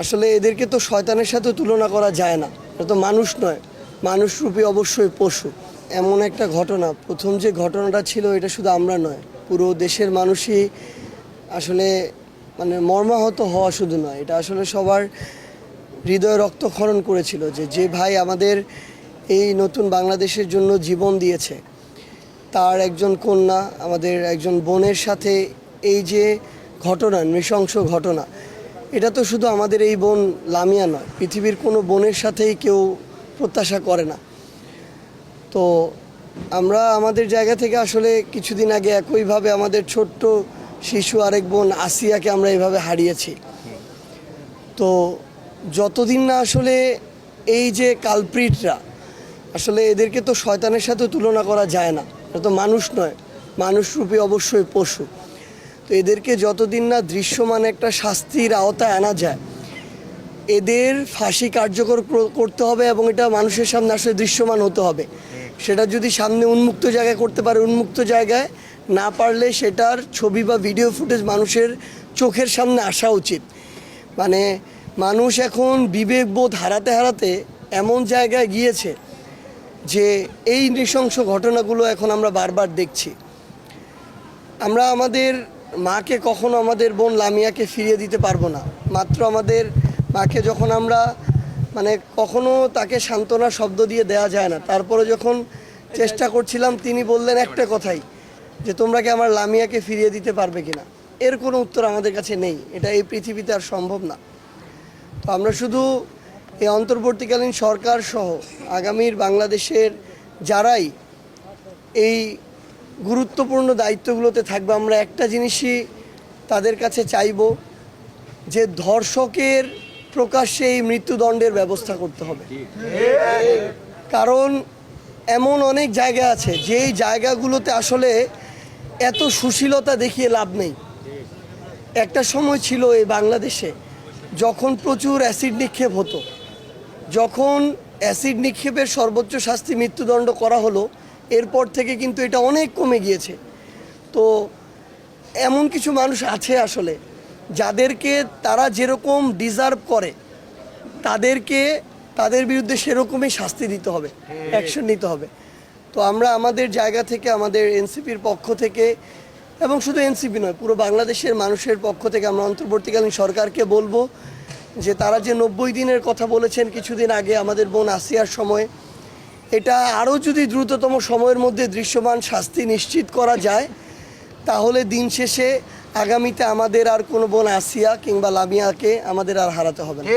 আসলে এদেরকে তো শয়তানের সাথে তুলনা করা যায় না। এটা তো মানুষ নয়। মানুষরূপী অবশ্যই পশু। এমন একটা ঘটনা। প্রথম যে ঘটনাটা ছিল, এটা শুধু আমরা নয়। পুরো দেশের মানুষই আসলে মানে মর্মাহত হওয়া শুধু নয়। এটা আসলে সবার হৃদয় রক্তক্ষরণ করেছিল যে যে ভাই আমাদের এই নতুন বাংলাদেশের জন্য জীবন দিয়েছে। তার একজন কন্যা, আমাদের একজন বোনের সাথে এই যে ঘটনা, নৃশংস ঘটনা এটা তো শুধু আমাদের এই বোন লামিয়া নয়, পৃথিবীর কোনো বোনের সাথেই কেউ প্রত্যাশা করে না। তো আমরা আমাদের জায়গা থেকে আসলে কিছুদিন আগে একইভাবে আমাদের ছোট্ট শিশু আরেক বোন আসিয়াকে আমরা এইভাবে হারিয়েছি। তো যতদিন না আসলে এই যে কালপ্রিটরা, আসলে এদেরকে তো শয়তানের সাথে তুলনা করা যায় না। এটা তো মানুষ নয় মানুষরূপী অবশ্যই পশু। তো এদেরকে যতদিন না দৃশ্যমান একটা শাস্তির আওতায় আনা যায়, এদের ফাঁসি কার্যকর করতে হবে এবং এটা মানুষের সামনে আসলে দৃশ্যমান হতে হবে। সেটা যদি সামনে উন্মুক্ত জায়গায় করতে পারে, উন্মুক্ত জায়গায় না পারলে সেটার ছবি বা ভিডিও ফুটেজ মানুষের চোখের সামনে আসা উচিত। মানে মানুষ এখন বিবেকবোধ হারাতে হারাতে এমন জায়গায় গিয়েছে যে এই নৃশংস ঘটনাগুলো এখন আমরা বারবার দেখছি। আমরা আমাদের মাকে কখনো আমাদের বোন লামিয়াকে ফিরিয়ে দিতে পারব না। মাত্র আমাদের মাকে যখন আমরা মানে কখনো তাকে সান্ত্বনা শব্দ দিয়ে দেওয়া যায় না। তারপরে যখন চেষ্টা করছিলাম, তিনি বললেন একটা কথাই, যে তোমরা কি আমার লামিয়াকে ফিরিয়ে দিতে পারবে কিনা? এর কোনো উত্তর আমাদের কাছে নেই। এটা এই পৃথিবীতে আর সম্ভব না। তো আমরা শুধু এই অন্তর্বর্তীকালীন সরকার সহ আগামীর বাংলাদেশের যারাই এই গুরুত্বপূর্ণ দায়িত্বগুলোতে থাকবে। আমরা একটা জিনিসই তাদের কাছে চাইব, যে ধর্ষকের প্রকাশ্যে এই মৃত্যুদণ্ডের ব্যবস্থা করতে হবে। কারণ এমন অনেক জায়গা আছে, যেই জায়গাগুলোতে আসলে এত সুশীলতা দেখিয়ে লাভ নেই। একটা সময় ছিল এই বাংলাদেশে, যখন প্রচুর অ্যাসিড নিক্ষেপ হতো, যখন অ্যাসিড নিক্ষেপের সর্বোচ্চ শাস্তি মৃত্যুদণ্ড করা হলো এরপর থেকে কিন্তু এটা অনেক কমে গিয়েছে। তো এমন কিছু মানুষ আছে আসলে যাদেরকে তারা যেরকম ডিজার্ভ করে তাদেরকে তাদের বিরুদ্ধে সেরকমই শাস্তি দিতে হবে অ্যাকশন নিতে হবে। তো আমরা আমাদের জায়গা থেকে আমাদের এনসিপির পক্ষ থেকে এবং শুধু এনসিপি নয় পুরো বাংলাদেশের মানুষের পক্ষ থেকে আমরা অন্তর্বর্তীকালীন সরকারকে বলব যে তারা যে নব্বই দিনের কথা বলেছেন কিছুদিন আগে আমাদের বোন আসিয়ার সময় এটা আরও যদি দ্রুততম সময়ের মধ্যে দৃশ্যমান শাস্তি নিশ্চিত করা যায় তাহলে দিন শেষে আগামীতে আমাদের আর কোনো বোন আসিয়া কিংবা লামিয়াকে আমাদের আর হারাতে হবে না।